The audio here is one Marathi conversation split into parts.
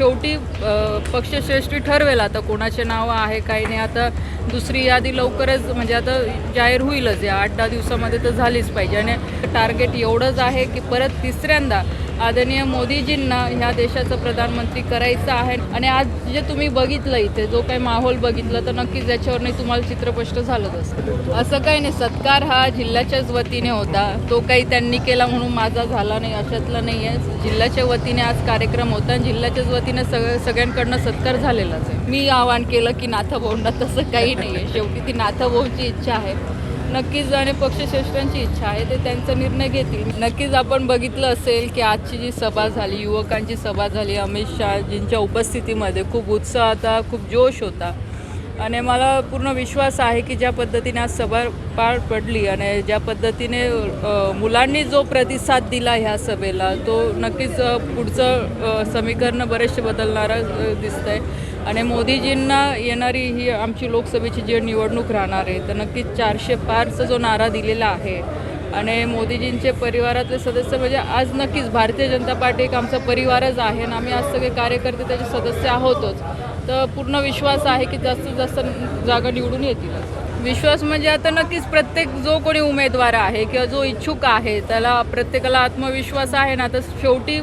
शेवटी पक्षश्रेष्ठी ठरवेल आता कोणाचे नावं आहे काही नाही. आता दुसरी यादी लवकरच म्हणजे आता जाहीर होईलच. या आठ दहा दिवसामध्ये तर झालीच पाहिजे. आणि टार्गेट एवढंच आहे की परत तिसऱ्यांदा आदरणीय मोदीजींना ह्या देशाचं प्रधानमंत्री करायचं आहे. आणि आज जे तुम्ही बघितलं इथे जो काही माहोल बघितलं तर नक्कीच याच्यावर नाही तुम्हाला चित्रपष्ट झालंच असतं. असं काही नाही सत्कार हा जिल्ह्याच्याच वतीने होता. तो काही त्यांनी केला म्हणून माझा झाला नाही अशातला नाही आहे. जिल्ह्याच्या वतीने आज कार्यक्रम होता आणि जिल्ह्याच्याच वतीने सग सगळ्यांकडनं सत्कार झालेलाच आहे. मी आवाहन केलं की नाथाभाऊंना तसं काही नाही आहे. शेवटी ती नाथाभाऊंची इच्छा आहे. नक्कीच आणि पक्षश्रेष्ठांची इच्छा आहे ते त्यांचा निर्णय घेतील. नक्कीच आपण बघितलं असेल की आजची जी सभा झाली युवकांची सभा झाली अमित शहाजींच्या उपस्थितीमध्ये खूप उत्साह होता खूप जोश होता. आणि मला पूर्ण विश्वास आहे की ज्या पद्धतीने आज सभा पार पडली आणि ज्या पद्धतीने मुलांनी जो प्रतिसाद दिला ह्या सभेला तो नक्कीच पुढचं समीकरण बरेचसे बदलणारं दिसतं आहे आणि मोदीजींना येणारी ही आमची लोकसभेची जी निवडणूक राहणार आहे तर नक्कीच चारशे पारचा जो नारा दिलेला आहे आणि मोदीजींचे परिवारातले सदस्य म्हणजे आज नक्कीच भारतीय जनता पार्टी एक आमचा परिवारच आहे आणि आम्ही आज सगळे कार्यकर्ते त्याचे सदस्य आहोतच. तर पूर्ण विश्वास आहे की जास्तीत जास्त जागा निवडून येतीलच विश्वास म्हणजे आता नक्कीच प्रत्येक जो कोणी उमेदवार आहे किंवा जो इच्छुक आहे त्याला प्रत्येकाला आत्मविश्वास आहे ना. तर शेवटी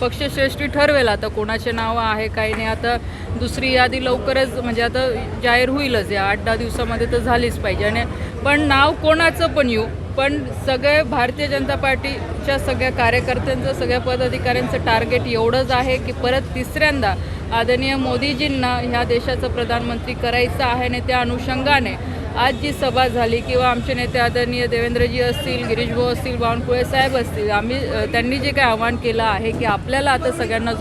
पक्षश्रेष्ठी ठरवेल आता कोणाचे नावं आहे काही नाही. आता दुसरी यादी लवकरच म्हणजे आता जाहीर होईलच. या आठ दहा दिवसामध्ये तर झालीच पाहिजे. आणि पण नाव कोणाचं पण येऊ. पण सगळे भारतीय जनता पार्टीच्या सगळ्या कार्यकर्त्यांचं सगळ्या पदाधिकाऱ्यांचं टार्गेट एवढंच आहे की परत तिसऱ्यांदा आदरणीय मोदीजींना ह्या देशाचं प्रधानमंत्री करायचं आहे आणि त्या अनुषंगाने आज जी सभा झाली किंवा आमचे नेते आदरणीय देवेंद्रजी असतील गिरीशभाऊ असतील बावनकुळे साहेब असतील आम्ही त्यांनी जे काही आव्हान केलं आहे की आपल्याला आता सगळ्यांना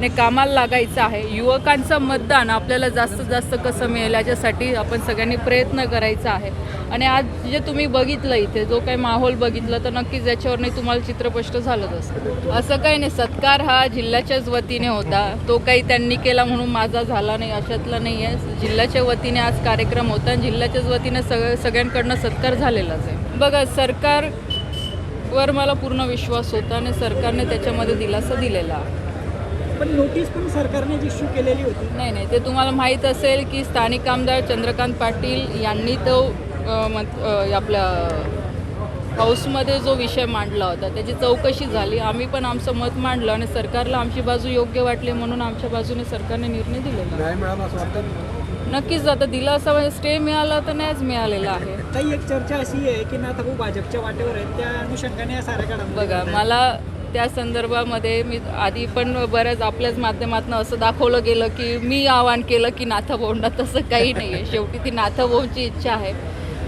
ने कामाला लागायचं आहे. युवकांचं मतदान आपल्याला जास्तीत जास्त कसं मिळेल याच्यासाठी आपण सगळ्यांनी प्रयत्न करायचा आहे. आणि आज जे तुम्ही बघितलं इथे जो काही माहोल बघितला तर नक्कीच याच्यावर नाही तुम्हाला चित्रपष्ट झालंच असतं असं काही नाही सत्कार हा जिल्ह्याच्याच वतीने होता. तो काही त्यांनी केला म्हणून माझा झाला नाही अशातला नाही आहे जिल्ह्याच्या वतीने आज कार्यक्रम होता आणि जिल्ह्याच्याच वतीने सगळं सगळ्यांकडनं सत्कार झालेलाच आहे. बघा सरकारवर मला पूर्ण विश्वास होता आणि सरकारने त्याच्यामध्ये दिलासा दिलेला आहे. पण नोटीस पण सरकारने इश्यू केलेली होती. नाही नाही ते तुम्हाला माहीत असेल की स्थानिक आमदार चंद्रकांत पाटील यांनी तो आपल्या हाऊसमध्ये जो विषय मांडला होता त्याची चौकशी झाली. आम्ही पण आमचं मत मांडलं आणि सरकारला आमची बाजू योग्य वाटली म्हणून आमच्या बाजूने सरकारने निर्णय दिलेला. नक्कीच आता दिला असा म्हणजे स्टे मिळाला तर नाहीच मिळालेला आहे. काही एक चर्चा अशी आहे की नाथभाऊ भाजपच्या वाटेवर आहेत त्या अनुषंगाने बघा मला त्या संदर्भामध्ये मी आधी पण बऱ्याच आपल्याच माध्यमातून असं दाखवलं गेलं की मी आवाहन केलं की नाथाभाऊंना तसं काही नाही आहे. शेवटी ती नाथाभाऊंची इच्छा आहे.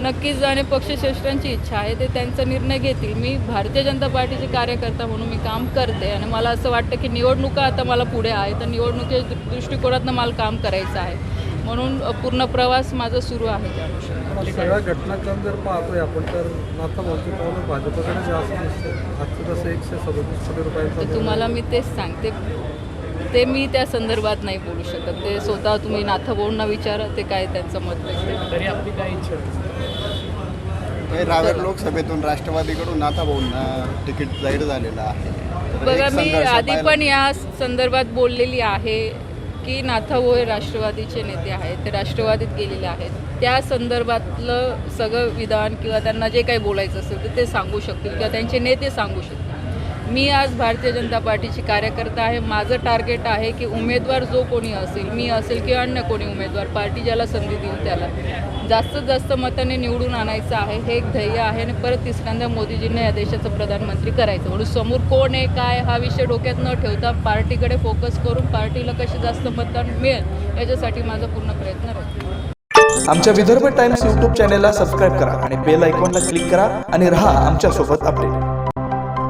नक्कीच आणि पक्षश्रेष्ठांची इच्छा आहे ते त्यांचा निर्णय घेतील. मी भारतीय जनता पार्टीचे कार्यकर्ता म्हणून मी काम करते आणि मला असं वाटतं की निवडणुका आता मला पुढे आहे तर निवडणुकीच्या दृष्टिकोनातनं मला काम करायचं आहे. म्हणून पूर्ण प्रवास माझा सुरू आहे त्या अनुषंगाने. पण सगळा घटनाक्रम जर पाहतोय आपण तर आता भाऊची पावलं भाजपकडे जास्त दिसतं आजचं जसं एकशे सदतीस कोटी रुपयांचा तुम्हाला मी तेच सांगते. ते मी त्या संदर्भात नाही बोलू शकत. ते स्वतः तुम्ही नाथभाऊंना विचारा ते काय त्यांचं मत तरी आपली काय इच्छा काही रावेर लोकसभेतून राष्ट्रवादीकडून नाथाभाऊंना तिकीट जाहीर झालेलं आहे. तर बघा मी आधी पण या संदर्भात बोललेली आहे. की नाथाभाऊ हे राष्ट्रवादीचे नेते आहेत ते राष्ट्रवादीत गेलेले आहेत. त्या संदर्भातलं सगळं विधान किंवा त्यांना जे काही बोलायचं असेल तर ते सांगू शकतील किंवा त्यांचे नेते सांगू शकतील. मी आज भारतीय जनता पार्टीची कार्यकर्ता आहे. माझं टार्गेट आहे की उमेदवार जो कोणी असेल मी असेल किंवा अन्य कोणी उमेदवार पार्टी ज्याला संधी देईल त्याला. जास्तीत जास्त मताने निवडून आणायचं आहे हे एक ध्येय आहे आणि परत तिसऱ्यांदा मोदीजींना या देशाचं प्रधानमंत्री करायचं. म्हणून समोर कोण आहे काय हा विषय डोक्यात न ठेवता पार्टीकडे फोकस करून पार्टीला कसे जास्त मतदान मिळेल याच्यासाठी माझा पूर्ण प्रयत्न राहील. आमच्या विदर्भ टाइम्स यूट्यूब चॅनेलला सबस्क्राईब करा आणि बेल आयकॉनला क्लिक करा आणि रहा आमच्यासोबत अपडेट